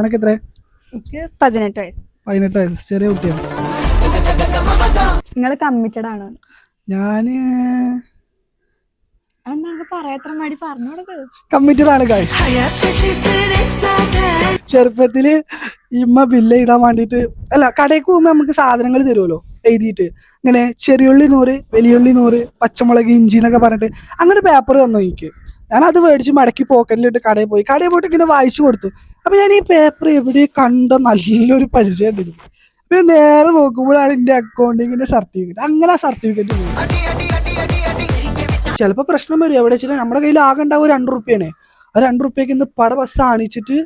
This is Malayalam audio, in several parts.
നിനക്ക് എത്ര എനിക്ക് പതിനെട്ട് വയസ്സ്. പതിനെട്ട് വയസ്സ്. ചെറിയ കുട്ടിയാണ്. നിങ്ങൾ കമ്മിറ്റഡ് ആണോ? ഞാൻ കമ്മിറ്റഡ് ആണ് ചെറുപ്പത്തിൽ ഇമ്മ ബില്ല് എഴുതാൻ വേണ്ടിട്ട് അല്ല കടയിൽ പോകുമ്പോ നമുക്ക് സാധനങ്ങൾ തരുമല്ലോ എഴുതിയിട്ട്. ഇങ്ങനെ ചെറിയുള്ളി നൂറ് വലിയുള്ളി നൂറ് പച്ചമുളക് ഇഞ്ചി എന്നൊക്കെ പറഞ്ഞിട്ട് അങ്ങനെ പേപ്പർ തന്നു എനിക്ക്. ഞാൻ അത് മേടിച്ച് മടക്കി പോക്കറ്റിലിട്ട് കടയിൽ പോയി. കടയിൽ പോയിട്ട് ഇങ്ങനെ വായിച്ചു കൊടുത്തു. അപ്പൊ ഞാൻ ഈ പേപ്പർ എവിടെ കണ്ട നല്ലൊരു പരിചയം ഉണ്ടായിരുന്നു അപ്പൊ നേരെ നോക്കുമ്പോഴാണ് എന്റെ അക്കൗണ്ടിങ്ങിന്റെ സർട്ടിഫിക്കറ്റ് അങ്ങനെ ആ സർട്ടിഫിക്കറ്റ് പോയി. ചിലപ്പോൾ പ്രശ്നം വരും. എവിടെ വെച്ചാൽ നമ്മുടെ കയ്യിൽ ആകെ ഉണ്ടാവും ഒരു രണ്ട് റുപ്യാണ്. ആ രണ്ട് റുപ്യക്ക് ഇന്ന് പട ബസ് ആണിച്ചിട്ട്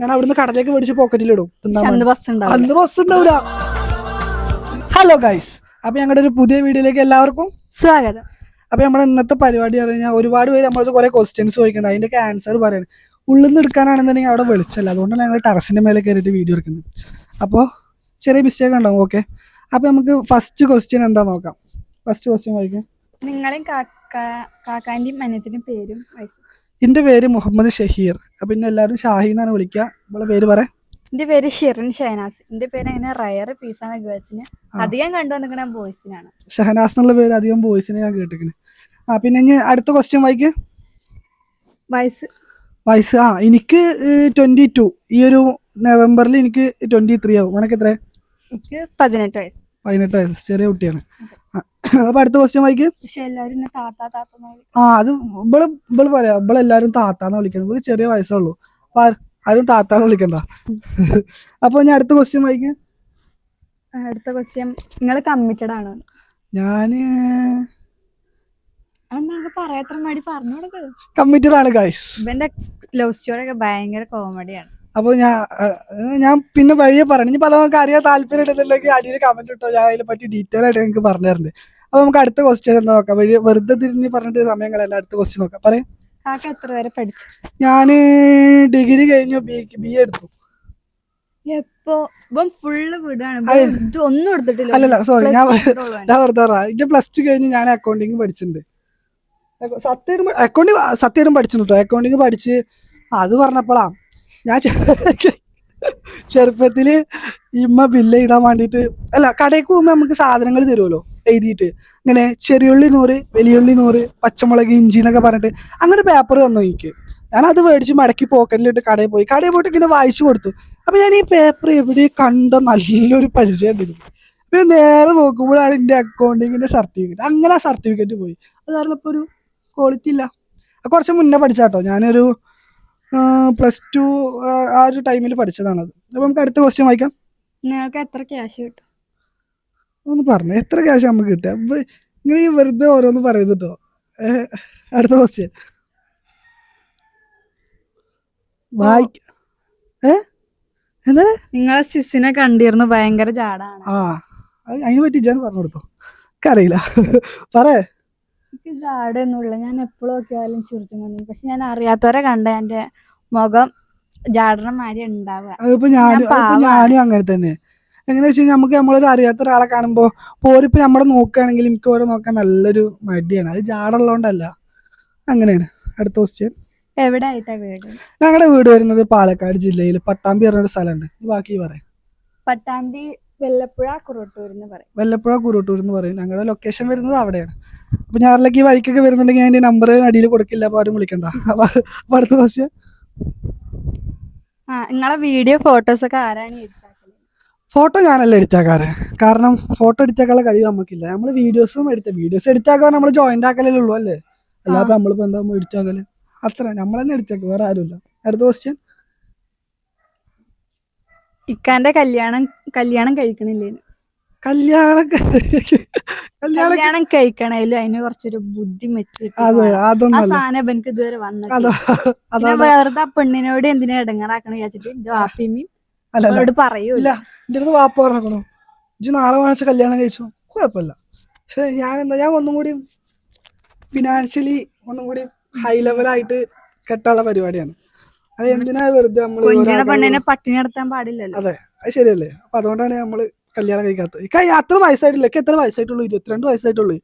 ഞാൻ അവിടുന്ന് കടലേക്ക് മേടിച്ച് പോക്കറ്റിലിടും. അന്ന് ബസ് ഉണ്ടാവില്ല. ഹലോ ഗൈസ് അപ്പൊ ഞങ്ങളുടെ ഒരു പുതിയ വീഡിയോയിലേക്ക് എല്ലാവർക്കും സ്വാഗതം. അപ്പൊ നമ്മുടെ ഇന്നത്തെ പരിപാടി പറഞ്ഞാൽ ഒരുപാട് പേര് നമ്മളത് കുറെ ക്വസ്റ്റ്യൻസ് ചോദിക്കുന്നുണ്ട്. അതിന്റെ ആൻസർ പറയുന്നത് ഉള്ളിൽ നിന്ന് എടുക്കാനാണെന്നുണ്ടെങ്കിൽ അവിടെ വെളിച്ചല്ല. അതുകൊണ്ടാണ് ഞങ്ങൾ ടെറസിന്റെ മേലെ കയറിയിട്ട് വീഡിയോ എടുക്കുന്നത്. അപ്പോൾ ചെറിയ മിസ്റ്റേക്ക് ഉണ്ടാവും. ഓക്കെ അപ്പൊ നമുക്ക് ഫസ്റ്റ് ക്വസ്റ്റ്യൻ എന്താ നോക്കാം. ഫസ്റ്റ് ക്വസ്റ്റ്യൻ വായിക്കാം. നിങ്ങളെയും കാക്ക കാക്കാന്റെയും മനത്തിന്റെയും പേരും വയസ്സും. എന്റെ പേര് മുഹമ്മദ് ഷഹീർ. അപ്പൊ ഇന്നെ എല്ലാവരും ഷാഹി എന്നാണ് വിളിക്കുക. നമ്മളെ പേര് പറയാം എന്റെ പേര് ഷിറിൻ ഷഹനാസ്. എന്റെ പേര് അങ്ങനെ റയർ പീസാണ് ഗേൾസിന് അധികം കണ്ടു ബോയ്സിനാണ് ഷഹനാസ് എന്നുള്ള പേര് അധികം ബോയ്സിനെ ഞാൻ കേട്ടിരിക്കണ് ആ പിന്നെ ഇനി അടുത്ത ക്വസ്റ്റ്യൻ വായിക്കുക വയസ്സ്. വയസ്സ്. ആ എനിക്ക് ട്വന്റി ടു ഈ ഒരു നവംബറിൽ എനിക്ക് ട്വന്റി ത്രീ ആവും. ഉനക്ക് എത്ര എനിക്ക് പതിനെട്ട് വയസ്സ്. പതിനെട്ട് വയസ്സ്. ചെറിയ കുട്ടിയാണ്. അപ്പൊ അടുത്ത ക്വസ്റ്റ്യൻ വായിക്കും. ആ അത് ഇവൾ ഇവൾ പറയാ ഇവൾ എല്ലാരും താത്താന്ന് വിളിക്കുന്നത്. ഇവൾ ചെറിയ വയസ്സുള്ളൂ അപ്പൊ ആരും താത്താന്ന് വിളിക്കണ്ട. അപ്പൊ ഞാൻ അടുത്ത ക്വസ്റ്റ്യൻ വായിക്കും. അടുത്ത ക്വസ്റ്റ്യൻ നിങ്ങൾ കമ്മിറ്റഡ് ആണോ? ഞാൻ ഗൈസ് ഇവന്റെ ലവ് സ്റ്റോറി ഒക്കെ ഭയങ്കര കോമഡിയാണ് അപ്പൊ ഞാൻ ഞാൻ പിന്നെ വഴിയെ പറഞ്ഞു ഇനി നമുക്ക് അറിയാൻ താല്പര്യം ഉണ്ടെന്നുണ്ടെങ്കിൽ അടിയിൽ കമന്റ് ഇട്ടോ ഞാൻ അതിനെ പറ്റി ഡീറ്റെയിൽ ആയിട്ട് നിങ്ങൾക്ക് പറഞ്ഞു തരുന്നുണ്ട് അപ്പൊ നമുക്ക് അടുത്ത ക്വസ്റ്റ്യൻ നോക്കാം. വഴി വെറുതെ തിരിഞ്ഞ് പറഞ്ഞിട്ട് സമയങ്ങളല്ല അടുത്ത ക്വസ്റ്റ്യൻ നോക്കാം. പറയാം. കാക്ക എത്ര വരെ പഠിച്ചു? ഞാൻ ഡിഗ്രി കഴിഞ്ഞു ബി ബി എടുത്തു. എപ്പോ? ഇപ്പം ഫുള്ള് വിടാണ്. അയ്യ. ഒന്നും എടുത്തിട്ടില്ല. അല്ലല്ല സോറി ഞാൻ ഞാൻ വെറുതെ എന്റെ പ്ലസ് ടു കഴിഞ്ഞ് ഞാൻ അക്കൗണ്ടിങ് പഠിച്ചിട്ടുണ്ട്. സത്യം അക്കൗണ്ടിങ് സത്യം പഠിച്ചു കേട്ടോ അക്കൗണ്ടിങ് പഠിച്ച് അത് പറഞ്ഞപ്പോഴാ ഞാൻ ചെറുപ്പത്തിൽ ഇമ്മ ബില്ല് എഴുതാൻ വേണ്ടിട്ട് അല്ല കടയ്ക്ക് പോകുമ്പോ നമുക്ക് സാധനങ്ങൾ തരുമല്ലോ എഴുതിയിട്ട്. ഇങ്ങനെ ചെറിയുള്ളി നൂറ് വലിയുള്ളി നൂറ് പച്ചമുളക് ഇഞ്ചി എന്നൊക്കെ പറഞ്ഞിട്ട് അങ്ങനെ പേപ്പർ തന്നു എനിക്ക്. ഞാൻ അത് മേടിച്ച് മടക്കി പോക്കറ്റിലിട്ട് കടയിൽ പോയി. കടയിൽ പോയിട്ട് ഇങ്ങനെ വായിച്ചു കൊടുത്തു. അപ്പൊ ഞാൻ ഈ പേപ്പർ എവിടെ കണ്ട നല്ലൊരു പരിചയം ഉണ്ടായിരുന്നു അപ്പൊ നേരെ നോക്കുമ്പോഴാണ് എന്റെ അക്കൗണ്ടിങ്ങിന്റെ സർട്ടിഫിക്കറ്റ് അങ്ങനെ ആ സർട്ടിഫിക്കറ്റ് പോയി. അത് കാരണം ഇപ്പൊ ഒരു ക്വാളിറ്റി ഇല്ല. കുറച്ച് മുന്നേ പഠിച്ചാട്ടോ. ഞാനൊരു പ്ലസ് ടു ആ ഒരു ടൈമിൽ പഠിച്ചതാണത് അപ്പൊ നമുക്ക് അടുത്ത ക്വസ്റ്റ്യൻ വായിക്കാം. നിങ്ങൾക്ക് എത്ര ക്യാഷ് കിട്ടും? ഒന്ന് പറഞ്ഞു. എത്ര ക്യാഷ് നമുക്ക് കിട്ടുക? നിങ്ങൾ ഈ വെറുതെ ഓരോന്ന് പറയുന്നത് കേട്ടോ അടുത്ത ക്വസ്റ്റ്യൻ വായിക്ക ഏ? എന്താണ്? നിങ്ങളെ സിസിനെ കണ്ടിരുന്നു. ഭയങ്കര ജാടാണ്. ആ അതിനെ പറ്റി ഞാൻ പറഞ്ഞു കൊടുത്തോ. എനിക്കറിയില്ല. പറേ. എനിക്ക് ജാടൊന്നുമില്ല ഞാൻ എപ്പോഴും നോക്കിയാലും ചുരുത്തും കൊണ്ടു. പക്ഷെ ഞാൻ അറിയാത്തവരെ കണ്ട എന്റെ മുഖം ജാടനമാരി മാതിരി ഉണ്ടാവുക. അതിപ്പോ ഞാനും ഞാൻ അതിപ്പോ പാവാണ്. ഞാനും അങ്ങനെ തന്നെ. എങ്ങനെയാ വെച്ച് കഴിഞ്ഞാൽ നമുക്ക് നമ്മളൊരു അറിയാത്ത ഒരാളെ കാണുമ്പോ പോരിപ്പോ നമ്മുടെ നോക്കുകയാണെങ്കിൽ എനിക്ക് ഓരോ നോക്കാൻ നല്ലൊരു മടിയാണ്. അത് ജാടുള്ളതുകൊണ്ടല്ല അങ്ങനെയാണ്. അടുത്ത ക്വസ്റ്റ്യൻ എവിടെ ആയിട്ടാ വീട്? ഞങ്ങളുടെ വീട് വരുന്നത് പാലക്കാട് ജില്ലയിൽ പട്ടാമ്പി പറഞ്ഞൊരു സ്ഥലമുണ്ട് ബാക്കി പറയാം പട്ടാമ്പി വെല്ലപ്പുഴ കുറുട്ടൂർ എന്ന് പറയും. വെല്ലപ്പുഴ കുറുട്ടൂർ എന്ന് പറയും. ഞങ്ങളുടെ ലൊക്കേഷൻ വരുന്നത് അവിടെയാണ്. അപ്പൊ ഞാറിലേക്ക് ഈ വഴിക്കൊക്കെ വരുന്നുണ്ടെങ്കിൽ ഞാൻ എന്റെ നമ്പർ അടിയിൽ കൊടുക്കില്ല. അപ്പൊ ആരും വിളിക്കണ്ട. അപ്പൊ അടുത്ത ക്വസ്റ്റ്യൻ ആ നിങ്ങളെ വീഡിയോ ഫോട്ടോസ് ഒക്കെ ആരാണ് ഫോട്ടോ ഞാനല്ല എടുത്താക്കാറ്? കാരണം ഫോട്ടോ എടുത്താക്കാനുള്ള കഴിവ് നമുക്കില്ല നമ്മൾ വീഡിയോസും എടുത്ത വീഡിയോസ് എടുത്താക്കാൻ നമ്മൾ ജോയിന്റ് ആക്കലല്ലേ ഉള്ളൂ അല്ലേ? അല്ലാതെ നമ്മളിപ്പോ എന്താ എടുത്താക്കൽ? അത്ര. നമ്മൾ തന്നെ എടുത്തേക്ക്. വേറെ ആരുമില്ല. അടുത്ത ക്വസ്റ്റ്യൻ ഇക്കാന്റെ കല്യാണം കല്യാണം കഴിക്കണില്ലേ? കല്യാണം കല്യാണം കഴിക്കണേലും അതിന് കുറച്ചൊരു ബുദ്ധി ഇതുവരെ വന്നിട്ട് വെറുതെ ആ പെണ്ണിനോട് എന്തിനാ ഇടങ്ങാറാക്കണ വിചാരിച്ചിട്ട് എന്റെ വാപ്പിയമ്മയും പറയൂല. എന്റെ അടുത്ത് വാപ്പ പറഞ്ഞോ ഇജ്ജ് നാളെ വാങ്ങിച്ച കല്യാണം കഴിച്ചു? കുഴപ്പമില്ല. പക്ഷെ ഞാൻ എന്താ ഞാൻ ഒന്നും കൂടി ഫിനാൻഷ്യലി ഒന്നും കൂടി ഹൈ ലെവലായിട്ട് കെട്ടാനുള്ള പരിപാടിയാണ്. അത് എന്തിനാ വെറുതെ നമ്മൾ പട്ടിണി നടത്താൻ പാടില്ലല്ലോ. അതെ അത് ശരിയല്ലേ. അപ്പൊ അതുകൊണ്ടാണ് നമ്മൾ കല്യാണം കഴിക്കാത്തത്. ഇക്ക അത്ര വയസ്സായിട്ടില്ല. ഇക്ക എത്ര വയസ്സായിട്ടുള്ളൂ? ഇരുപത്തിരണ്ട് വയസ്സായിട്ടുള്ളൂ.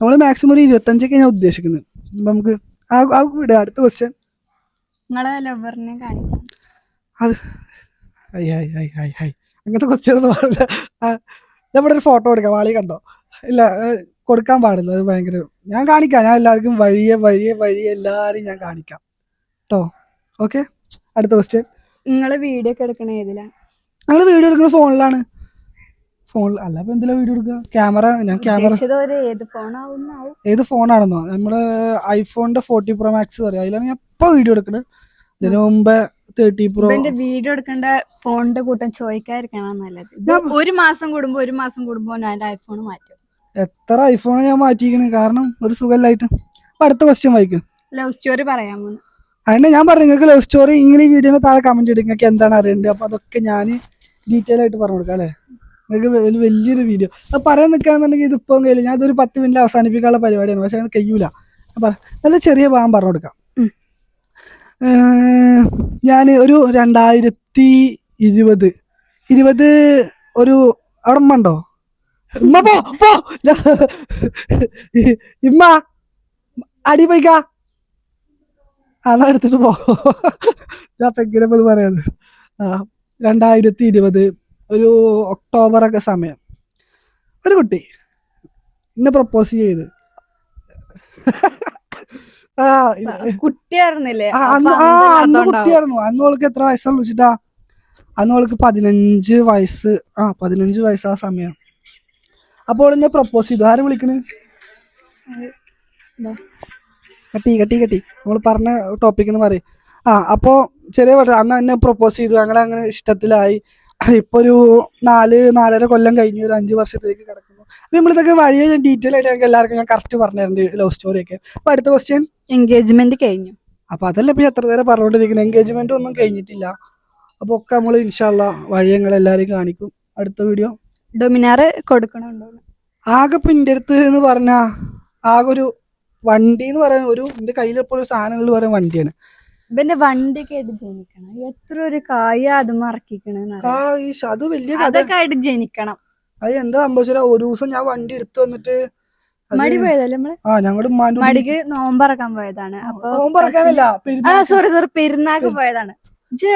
നമ്മൾ മാക്സിമം ഒരു ഇരുപത്തഞ്ചൊക്കെ ഞാൻ ഉദ്ദേശിക്കുന്നത്. അപ്പൊ നമുക്ക് ആ അടുത്ത ക്വസ്റ്റ്യൻ നിങ്ങളെ ലവറിനെ കാണിക്കാം. അത് അങ്ങനത്തെ ക്വസ്റ്റ്യൻ ഒന്നും പാടില്ല. ഞാൻ ഇവിടെ ഒരു ഫോട്ടോ എടുക്കാം. വാളി കണ്ടോ? ഇല്ല കൊടുക്കാൻ പാടില്ല. അത് ഭയങ്കര ഞാൻ കാണിക്കാം. ഞാൻ എല്ലാവർക്കും വഴിയെ വഴിയെ വഴിയെ എല്ലാവരും ഞാൻ കാണിക്കാം. കേട്ടോ ഓക്കെ അടുത്ത ക്വസ്റ്റ്യൻ നിങ്ങൾ വീഡിയോ ഒക്കെ എടുക്കണ ഏതിലാ? ഞങ്ങൾ വീഡിയോ എടുക്കുന്ന ഫോണിലാണ് ഫോണിൽ അല്ല അപ്പൊ എന്തിലാ വീഡിയോ എടുക്കുക ക്യാമറ ഞാൻ ക്യാമറ ഏത് ഫോണാണെന്നോ നമ്മൾ ഐഫോണിന്റെ ഫോർട്ടി പ്രോ മാക്സ് പറയാം. അതിലാണ് ഞാൻ ഇപ്പൊ വീഡിയോ എടുക്കുന്നത് ഇതിനു മുമ്പ് തേർട്ടി പ്രോ വീഡിയോ എടുക്കേണ്ട ഫോണിന്റെ കൂട്ടം ചോദിക്കാതിരിക്കണം നല്ലത്. ഒരു മാസം കൂടുമ്പോ ഒരു മാസം കൂടുമ്പോ ഞാൻ ഐഫോൺ മാറ്റും. എത്ര ഐഫോൺ ഞാൻ മാറ്റിയിരിക്കണേ? കാരണം ഒരു സുഖമില്ലായിട്ട്. അപ്പൊ അടുത്ത ക്വസ്റ്റ്യൻ വായിക്കും. ലവ് സ്റ്റോറി പറയാമോ അതിനെ ഞാൻ പറഞ്ഞു നിങ്ങൾക്ക് ലവ് സ്റ്റോറി നിങ്ങൾ ഈ വീഡിയോ താഴെ കമന്റ് ഇടുക നിങ്ങൾക്ക് എന്താണ് അറിയേണ്ടത്? അപ്പൊ അതൊക്കെ ഞാൻ ഡീറ്റെയിൽ ആയിട്ട് പറഞ്ഞു കൊടുക്കാം അല്ലേ? നിങ്ങൾക്ക് ഒരു വലിയൊരു വീഡിയോ അത് പറയാൻ നിൽക്കുകയാണെന്നുണ്ടെങ്കിൽ ഇതിപ്പം കയ്യില്ല ഞാൻ ഇതൊരു പത്ത് മിനിറ്റ് അവസാനിപ്പിക്കാനുള്ള പരിപാടിയാണ് പക്ഷെ അത് കഴിയൂല. നല്ല ചെറിയ ഭാഗം പറഞ്ഞു കൊടുക്കാം. ഞാൻ ഒരു രണ്ടായിരത്തി ഇരുപത് ഇരുപത് ഒരു അവിടെ ഉമ്മ ഉണ്ടോ? ഉമ്മ പോ ഇമ്മ അടി പോയിക്കാ. അതാ എടുത്തിട്ട് പോ. ഞാൻ ഇപ്പൊ എങ്ങനെ പറയാത് ആ രണ്ടായിരത്തി ഇരുപത് ഒരു ഒക്ടോബർ ഒക്കെ സമയം. ഒരു കുട്ടി. എന്നെ പ്രപ്പോസ് ചെയ്ത്. ആ കുട്ടിയായിരുന്നില്ലേ? അന്ന്. കുട്ടിയായിരുന്നു. അന്ന് ഓൾക്ക് എത്ര വയസ്സാണ് വെച്ചിട്ടാ അന്ന് ഓൾക്ക് പതിനഞ്ച് വയസ്സ്. ആ പതിനഞ്ച് വയസ്സ് ആ സമയം. അപ്പോൾ എന്നെ പ്രപ്പോസ് ചെയ്തു. ആരും വിളിക്കണ്. കട്ടി കട്ടി കട്ടി. നമ്മൾ പറഞ്ഞ ടോപ്പിക് എന്ന് പറയും. ആ അപ്പോ ചെറിയ പട്ട- അന്ന് എന്നെ പ്രൊപ്പോസ് ചെയ്തു. ഞങ്ങൾ അങ്ങനെ ഇഷ്ടത്തിലായി. ഇപ്പൊ ഒരു നാല് നാലര കൊല്ലം കഴിഞ്ഞ് ഒരു അഞ്ച് വർഷത്തിലേക്ക് കിടക്കുന്നു. അപ്പൊ നമ്മളിതൊക്കെ വഴിയെ ഞാൻ ഡീറ്റെയിൽ ആയിട്ട് ഞങ്ങൾക്ക് എല്ലാവർക്കും ഞാൻ കറക്റ്റ് പറഞ്ഞിട്ടുണ്ട് ലവ് സ്റ്റോറി ഒക്കെ. അപ്പൊ അടുത്ത ക്വസ്റ്റ്യൻ എൻഗേജ്മെന്റ് കഴിഞ്ഞു. അപ്പൊ അതല്ല ഇപ്പൊ എത്ര നേരം പറഞ്ഞുകൊണ്ടിരിക്കുന്നത് എൻഗേജ്മെന്റ് ഒന്നും കഴിഞ്ഞിട്ടില്ല. അപ്പൊ ഒക്കെ നമ്മൾ ഇൻഷാല്ല വഴി ഞങ്ങൾ എല്ലാവരെയും കാണിക്കും. അടുത്ത വീഡിയോ ഡൊമിനാർ കൊടുക്കണുണ്ടോ? ആകെ ഇപ്പൊ എന്റെ അടുത്ത് എന്ന് പറഞ്ഞ ആകെ ഒരു വണ്ടി എന്ന് പറയാൻ ഒരു എന്റെ കയ്യിൽ ഒരു സാധനങ്ങൾ പറയാൻ വണ്ടിയാണ്. ഇവന്റെ വണ്ടി ജനിക്കണം. എത്ര ഒരു കായ അത് മറക്കിക്കണെന്ന് അത് വലിയ കഥ. അതൊക്കെ ആയിട്ട് ജനിക്കണം. അത് എന്താ സംഭവിച്ചാ ഒരു ദിവസം ഞാൻ വണ്ടി എടുത്തു വന്നിട്ട് അത് മടി പോയതല്ലേ നമ്മൾ? ആ ഞങ്ങളുടെ ഉമ്മാന്റെ കൂടെ മടിക്ക് നോമ്പറക്കാൻ പോയതാണ്. അപ്പൊ ആ സോറി സോറി പെരുന്നാക്ക് പോയതാണ്. ഇജ്ജ്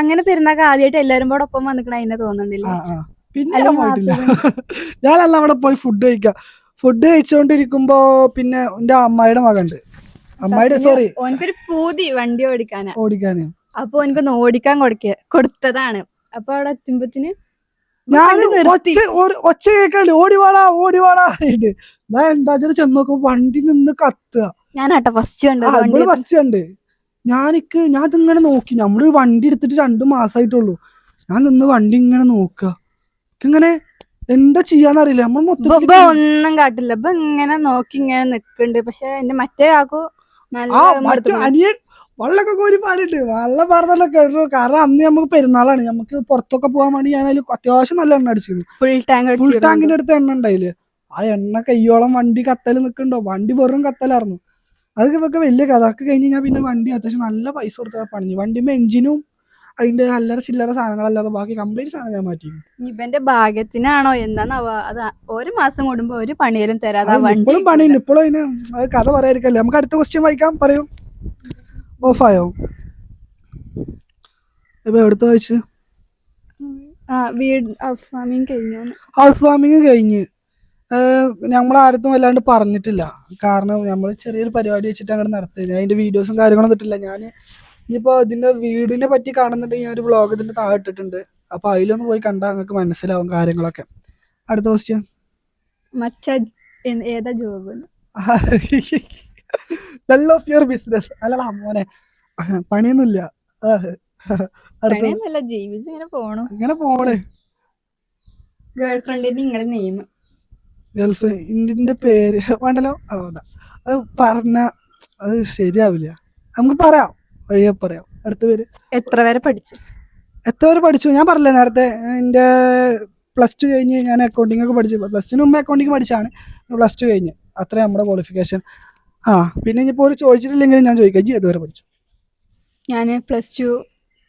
അങ്ങനെ പെരുന്നാക്ക് ആദ്യമായിട്ട് എല്ലാരും കൂടെ ഒപ്പം വന്നിക്കണ അതിനെ തോന്നുന്നില്ല ആ, ആ. പിന്നെ അല്ല, ഞാൻ പോയിട്ടില്ല. ഞാനല്ല അവിടെ പോയി ഫുഡ് കഴിക്കാം. ഫുഡ് കഴിച്ചുകൊണ്ടിരിക്കുമ്പോ പിന്നെ എന്റെ അമ്മായിയുടെ മകണ്ട് അമ്മായിയുടെ സോറി ഓനക്കൊരു പൂതി വണ്ടി ഓടിക്കാനാ. ഓടിക്കാന്. അപ്പൊ ഓനക്കൊന്ന് ഓടിക്കാൻ കൊടുക്ക കൊടുത്തതാണ്. അപ്പൊ അവിടെ എത്തുമ്പത്തിന് ഞാൻ ഒച്ച കേൾക്കാണ്ട് ഓടിവാടാ ഓടിവാടാ പറഞ്ഞിട്ട്. ഞാൻ എന്താ ചെന്ന് നോക്കുമ്പോ വണ്ടി നിന്ന് കത്തുക. ഞാനാട്ടോ ഫസ്റ്റ് കണ്ട് ഫസ്റ്റ് കണ്ട്. ഞാനിക്ക് ഞാൻ ഇതിങ്ങനെ നോക്കി. നമ്മൾ വണ്ടി എടുത്തിട്ട് രണ്ടു മാസമായിട്ടുള്ളൂ ഞാൻ നിന്ന് വണ്ടി ഇങ്ങനെ നോക്കുക. ഇങ്ങനെ എന്താ ചെയ്യാന്നറിയില്ല. നമ്മൾ മൊത്തം ഇപ്പൊ ഒന്നും കാട്ടില്ല. ഇപ്പൊ ഇങ്ങനെ നോക്കി ഇങ്ങനെ നിക്കണ്ട്. പക്ഷെ എന്റെ മറ്റേ നല്ല ആ മറ്റു. അനിയൻ വള്ളൊക്കെ കോരി പാലിട്ട് വെള്ളം പറഞ്ഞല്ലോ കേട്ടു കാരണം അന്ന് നമുക്ക് പെരുന്നാളാണ്. നമുക്ക് പുറത്തൊക്കെ പോകാൻ വേണ്ടി ഞാൻ അതിൽ അത്യാവശ്യം നല്ല എണ്ണ അടിച്ചിരുന്നു. ഫുൾ ടാങ്ക് ഫുൾ ടാങ്കിന്റെ അടുത്ത് എണ്ണ ഉണ്ടായില്ലേ ആ എണ്ണ കയ്യോളം വണ്ടി കത്തൽ നിൽക്കണ്ടോ വണ്ടി വെറും കത്തലായിരുന്നു. അതൊക്കെ വലിയ കഥ. അതൊക്കെ കഴിഞ്ഞ് ഞാൻ പിന്നെ വണ്ടി അത്യാവശ്യം നല്ല പൈസ കൊടുത്താൽ പണിഞ്ഞു. വണ്ടിമ്മ എഞ്ചിനും അതിന്റെ അല്ലറ ചില്ലറ സാധനങ്ങളല്ലാതെ ബാക്കി കംപ്ലീറ്റ് സാധനം ഞാൻ മാറ്റി ഇവന്റെ ഭാഗ്യത്തിനാണോ എന്താണാവോ അത് ഒരു മാസം കൂടുമ്പോ ഒരു പണിയിലും തരാതെ ഇപ്പോഴും പണിയില്ല ഇപ്പോഴും അതിന് അത് കഥ പറയാതിരിക്കല്ലേ? നമുക്ക് അടുത്ത ക്വസ്റ്റ്യൻ വായിക്കാം പറയൂ. ഓഫായോ? ഇപ്പൊ എവിടുത്തെ വായിച്ചു? വീട് ഹൗസ് വാമിങ് കഴിഞ്ഞു ഹൗസ് വാമിങ് കഴിഞ്ഞ്. നമ്മൾ ആരത്തും വല്ലാണ്ട് പറഞ്ഞിട്ടില്ല. കാരണം നമ്മൾ ചെറിയൊരു പരിപാടി വെച്ചിട്ട് അങ്ങോട്ട് നടത്തിയത്. അതിന്റെ വീഡിയോസും കാര്യങ്ങളൊന്നും ഇട്ടില്ല ഞാൻ ഇനിയിപ്പോ ഇതിന്റെ വീടിനെ പറ്റി കാണുന്നുണ്ടെങ്കിൽ ഞാൻ ഒരു വ്ളോഗ് ഇതിന്റെ താഴെ ഇട്ടിട്ടുണ്ട്. അപ്പൊ അതിലൊന്ന് പോയി കണ്ടാൽ നിങ്ങൾക്ക് മനസ്സിലാവും കാര്യങ്ങളൊക്കെ. അടുത്ത ക്വസ്റ്റ്യൻ മറ്റ ഏതാ job well of your business അല്ലടാ മോനെ. പണിയൊന്നുമില്ല. അടുത്ത ജീവിച്ച് ഇങ്ങനെ പോണു. ഇങ്ങനെ പോണേ. ഗേൾ ഫ്രണ്ടിന് നിങ്ങളെ നെയിം ഗൾഫ് ഇന്ത്യന്റെ പേര് വേണ്ടല്ലോ? അത് പറഞ്ഞ അത് ശരിയാവില്ല. നമുക്ക് പറയാം. വഴിയെ പറയാം. അടുത്ത പേര്? എത്ര വരെ പഠിച്ചു? എത്ര വരെ പഠിച്ചു? ഞാൻ പറഞ്ഞില്ലേ നേരത്തെ എന്റെ പ്ലസ് ടു കഴിഞ്ഞ് ഞാൻ അക്കൗണ്ടിങ് ഒക്കെ പഠിച്ചു. പ്ലസ് ടുന് മുമ്പ് അക്കൗണ്ടിങ് പഠിച്ചാണ് പ്ലസ് ടു കഴിഞ്ഞ്. അത്ര നമ്മുടെ ക്വാളിഫിക്കേഷൻ ആ പിന്നെ ഇനിയിപ്പോൾ ഒരു ചോദിച്ചിട്ടില്ലെങ്കിലും ഞാൻ ചോദിക്കാം. ജി ഏതുവരെ പഠിച്ചു? ഞാൻ പ്ലസ് ടു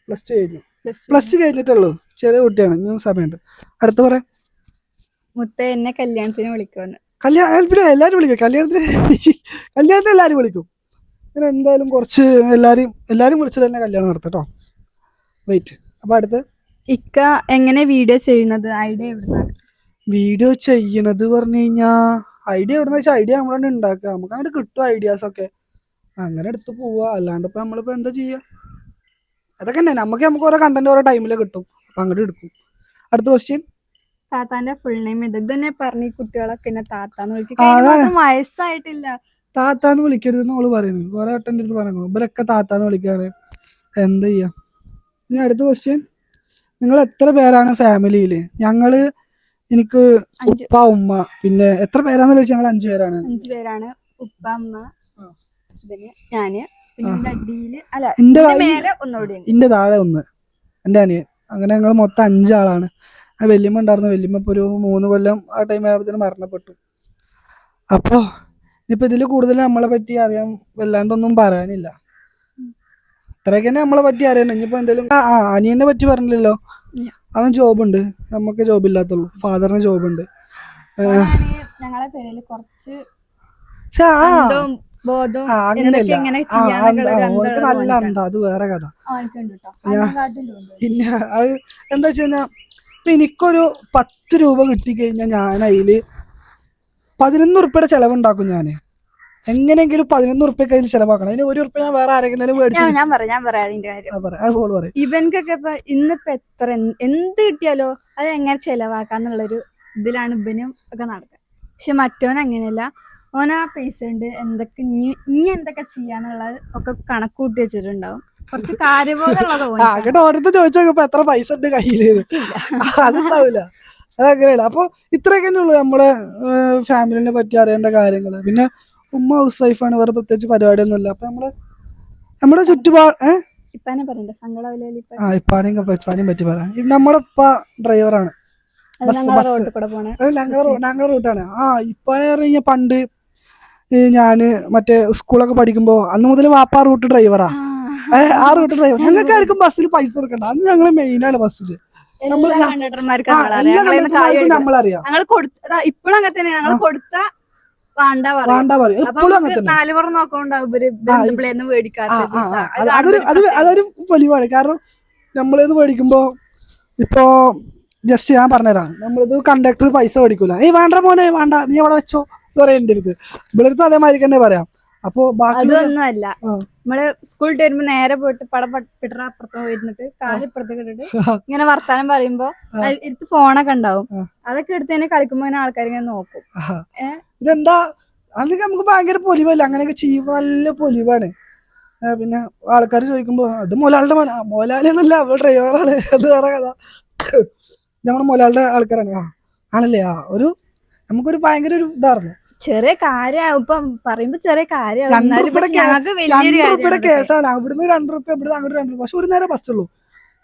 പ്ലസ് ടു കഴിഞ്ഞു. പ്ലസ് ടു കഴിഞ്ഞിട്ടുള്ളൂ. ചെറിയ കുട്ടിയാണ്. ഇന്നും സമയമുണ്ട്. അടുത്ത പറയാം മുത്ത എന്നെ കല്യാണത്തിന് വിളിക്കുമെന്ന് കല്യാണം എല്ലാവരും വിളിക്കും. കല്യാണത്തിന് കല്യാണത്തിന് എല്ലാവരും വിളിക്കും. പിന്നെ എന്തായാലും കുറച്ച് എല്ലാരും എല്ലാരും വിളിച്ചിട്ട് തന്നെ കല്യാണം നടത്തട്ടോ വെയിറ്റ് അപ്പോൾ അടുത്ത്? ഇക്ക എങ്ങനെ വീഡിയോ ചെയ്യുന്നത്? ഐഡിയ എവിടുന്നാണ് വീഡിയോ ചെയ്യണത് പറഞ്ഞു കഴിഞ്ഞാ ഐഡിയ എവിടെന്ന് വെച്ചാൽ ഐഡിയ നമ്മളാണ് ഉണ്ടാക്കുക. നമുക്ക് അങ്ങോട്ട് കിട്ടും ഐഡിയാസ് ഒക്കെ. അങ്ങനെ എടുത്ത് പോവുക അല്ലാണ്ട് ഇപ്പൊ നമ്മളിപ്പോ എന്താ ചെയ്യാ? അതൊക്കെ തന്നെ. നമുക്ക് നമുക്ക് ഓരോ കണ്ടന്റ് ഓരോ ടൈമിൽ കിട്ടും. അപ്പൊ അങ്ങോട്ട് എടുക്കും. അടുത്ത ക്വസ്റ്റ്യൻ താത്താന്റെ ഫുൾ നെയിം ഇത് തന്നെ പറഞ്ഞു കുട്ടികളൊക്കെ എന്നെ താത്താന്ന് വിളിക്കും. വയസ്സായിട്ടില്ല. താത്താന്ന് വിളിക്കരുതെന്ന് അവൾ പറയുന്നു. കുറെ വട്ടം എന്റെ അടുത്ത് പറഞ്ഞു ഇവരൊക്കെ താത്താന്ന് വിളിക്കാണ്. എന്താ ചെയ്യാ? ഇനി അടുത്ത ക്വസ്റ്റ്യൻ നിങ്ങൾ എത്ര പേരാണ് ഫാമിലിയിൽ ഞങ്ങൾ എനിക്ക് ഉപ്പ ഉമ്മ. പിന്നെ എത്ര പേരാന്ന് ചോദിച്ചാൽ ഞങ്ങൾ അഞ്ചു പേരാണ്? അഞ്ചു പേരാണ്. ഉപ്പ ഉമ്മ ഞാൻ. എന്റെ താഴെ ഒന്ന്. എന്റെ അനിയൻ. അങ്ങനെ ഞങ്ങൾ മൊത്തം അഞ്ചാളാണ്. ആ വല്യമ്മ ഉണ്ടായിരുന്നു. വല്യമ്മ ഇപ്പൊ ഒരു മൂന്ന് കൊല്ലം ആ ടൈം ആയപ്പോഴത്തേനും മരണപ്പെട്ടു. അപ്പോ ഇനിയിപ്പോ ഇതിൽ കൂടുതൽ നമ്മളെ പറ്റി അറിയാൻ വല്ലാണ്ടൊന്നും പറയാനില്ല. ഇത്രയൊക്കെ തന്നെ നമ്മളെ പറ്റി അറിയണം. ഇനിയിപ്പോ എന്തെങ്കിലും ആ അനിയനെ പറ്റി പറഞ്ഞില്ലല്ലോ? അവൻ ജോബ് ഉണ്ട് നമുക്ക് ജോബ് ഇല്ലാത്തുള്ളൂ. ഫാദറിന് ജോബ് ഉണ്ട് ഞങ്ങളെ കുറച്ച് അങ്ങനെയല്ല. നല്ല. അത് വേറെ കഥ. പിന്നെ അത് എന്താ വെച്ച് കഴിഞ്ഞാൽ എനിക്കൊരു പത്ത് രൂപ കിട്ടിക്കഴിഞ്ഞാൽ ഞാൻ അതിൽ പതിനൊന്ന് ഉറുപ്പയുടെ ചെലവുണ്ടാക്കും ഞാൻ എങ്ങനെയെങ്കിലും പതിനൊന്ന് ഉറുപ്പ്യ കയ്യിൽ ചെലവാക്കണം. അതിന് ഒരു ഉറുപ്പ്യ ഞാൻ വേറെ ആരെങ്കിലും മേടിച്ചു ഞാൻ പറയാം ഞാൻ പറയാം അതിന്റെ കാര്യം. പറയും. ഇപ്പൊ ഇന്നിപ്പോ എത്ര എന്ത് കിട്ടിയാലോ അത് എങ്ങനെ ചെലവാക്കാന്നുള്ളൊരു ഇതിലാണ് ഇവനും ഒക്കെ നടക്കുക പക്ഷെ മറ്റോൻ അങ്ങനെയല്ല. ഓൻ ആ പൈസ ഉണ്ട് എന്തൊക്കെ ഇനി ഇനി എന്തൊക്കെ ചെയ്യാന്നുള്ളത് ഒക്കെ കണക്ക് കൂട്ടി വെച്ചിട്ടുണ്ടാവും. കുറച്ച് അങ്ങോട്ട് ഓരോരുത്തർ ചോദിച്ചു നോക്കുമ്പോ എത്ര പൈസ ഉണ്ട് കയ്യിൽ? അതുണ്ടാവില്ല അതങ്ങനെയല്ല. അപ്പൊ ഇത്രയൊക്കെ തന്നെ ഉള്ളൂ നമ്മുടെ ഫാമിലിനെ പറ്റി അറിയേണ്ട കാര്യങ്ങൾ പിന്നെ ഉമ്മ ഹൗസ് വൈഫാണ് വേറെ പ്രത്യേകിച്ച് പരിപാടിയൊന്നുമില്ല. അപ്പൊ നമ്മൾ നമ്മുടെ ചുറ്റുപാട് ഏഹ് ആ ഇപ്പാനെയും ഇപ്പാനെയും പറ്റി പറയാം. നമ്മുടെ ഇപ്പ ഡ്രൈവറാണ്. ഞങ്ങളുടെ റൂട്ടാണ്. ആ ഇപ്പാനെ പറഞ്ഞ പണ്ട് ഞാൻ മറ്റേ സ്കൂളൊക്കെ പഠിക്കുമ്പോ അന്ന് മുതൽ വാപ്പ റൂട്ട് ഡ്രൈവറാ. ആ. Route driver. ഞങ്ങൾക്ക് ആർക്കും ബസ്സിൽ പൈസ കൊടുക്കണ്ട. അന്ന് ഞങ്ങൾ മെയിനാണ് ബസ്സിൽ നമ്മളറിയാം. ഞങ്ങൾ കൊടുത്ത ഇപ്പോഴും അങ്ങനെ തന്നെ ഞങ്ങൾ കൊടുത്ത വേണ്ട പറയാം. എപ്പോഴും അങ്ങനെ അതൊരു അതൊരു പൊലിവാണ് കാരണം നമ്മളിത് മേടിക്കുമ്പോ ഇപ്പോ ജസ്റ്റ് ഞാൻ പറഞ്ഞുതരാം. നമ്മളിത് കണ്ടക്ടർ പൈസ മേടിക്കൂല. ഏയ് വേണ്ട മോനെ വേണ്ട. നീ അവിടെ വെച്ചോ. എന്ന് പറയും എന്റെ അടുത്ത്. ഇവിടെ അടുത്ത് അതേമാതിരി തന്നെ പറയാം. അപ്പൊ ബാക്കി അതൊന്നുമല്ല നമ്മൾ സ്കൂൾ വരുമ്പോ നേരെ പോയിട്ട് പടം പിട്ടറ അപ്പുറത്ത് പോയിരുന്നിട്ട് കാലിപ്പുറത്ത് കിട്ടിട്ട് ഇങ്ങനെ വർത്താനം പറയുമ്പോ എടുത്ത് ഫോണൊക്കെ ഉണ്ടാവും. അതൊക്കെ എടുത്ത് തന്നെ കളിക്കുമ്പോ ഇങ്ങനെ ആൾക്കാർ ഇങ്ങനെ നോക്കും. ഇതെന്താ? അതൊക്കെ നമുക്ക് ഭയങ്കര പൊലിവല്ല? അങ്ങനെയൊക്കെ ചെയ്യുമ്പോ നല്ല പൊലിവാണ്. പിന്നെ ആൾക്കാർ ചോദിക്കുമ്പോ അത് മൊലാളുടെ മന? മൊലാളി എന്നല്ല അവൾ ഡ്രൈവറാണ് അത് വേറെ കഥ. നമ്മുടെ മൊലാളുടെ ആൾക്കാരാണ്. ആ ആണല്ലേ? ആ ഒരു നമുക്കൊരു ഭയങ്കര ഒരു ഇതായിരുന്നു. ചെറിയ കാര്യമാണ്. ഇപ്പം പറയുമ്പോ ചെറിയ കാര്യമാണ്. കേസാണ്. അവിടുന്ന് രണ്ട് റുപ്യ ഇവിടുന്ന് അങ്ങോട്ട് രണ്ട് പക്ഷെ ഒരു നേരം ബസ് ഉള്ളൂ.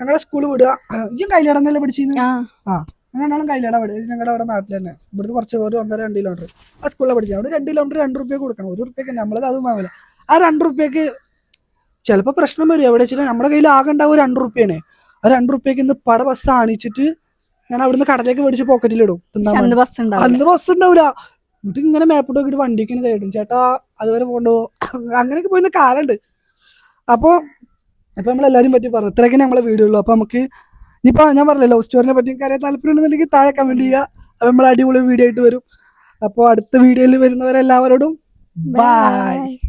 ഞങ്ങളെ സ്കൂളിൽ വിടുക. ഇജും കൈലടന്നല്ലേ പിടിച്ചിരുന്നു ആ. അങ്ങനെയാണ് കൈലട പഠിച്ചത് ഞങ്ങളുടെ അവിടെ നാട്ടിൽ തന്നെ. ഇവിടുന്ന് കുറച്ച് ഒരു ഒന്നര രണ്ട് കിലോമീറ്റർ ആ സ്കൂളിൽ പഠിച്ചത്. അവിടെ രണ്ട് കിലോമീറ്റർ രണ്ട് റുപ്യ കൊടുക്കണം. ഒരു റുപ്യക്ക് നമ്മളത് അതും വാങ്ങില്ല ആ രണ്ട് റുപ്യക്ക് ചിലപ്പോൾ പ്രശ്നം വരും. എവിടെ വെച്ചാൽ നമ്മുടെ കയ്യിൽ ആകെ ഉണ്ടാവും രണ്ട് റുപ്യാണ് ആ രണ്ട് റുപ്യക്ക് ഇന്ന് പട ബസ് ആണിച്ചിട്ട് ഞാൻ അവിടുന്ന് കടലേക്ക് മേടിച്ച് പോക്കറ്റിലിടും അന്ന് ബസ് ഉണ്ടാവില്ല. എന്നിട്ട് ഇങ്ങനെ മാപ്പിട്ട് നോക്കിയിട്ട് വണ്ടിക്ക് ഇങ്ങനെ കയറ്റും ചേട്ടാ അതുവരെ പോകണ്ടോ? അങ്ങനെയൊക്കെ പോയിരുന്ന കാലുണ്ട് അപ്പോൾ ഇപ്പൊ നമ്മളെല്ലാരും പറ്റി പറഞ്ഞു ഇത്രയൊക്കെ നമ്മളെ വീഡിയോ ഉള്ളൂ. അപ്പൊ നമുക്ക് ഇനിയിപ്പോ ഞാൻ പറഞ്ഞില്ല ലവ് സ്റ്റോറിനെ പറ്റി കാര്യം അറിയാൻ താല്പര്യം ഉണ്ടെന്നുണ്ടെങ്കിൽ താഴെ കമന്റ് ചെയ്യുക. അപ്പൊ നമ്മൾ അടിപൊളി വീഡിയോ ആയിട്ട് വരും. അപ്പോൾ അടുത്ത വീഡിയോയിൽ വരുന്നവരെല്ലാവരോടും ബൈ.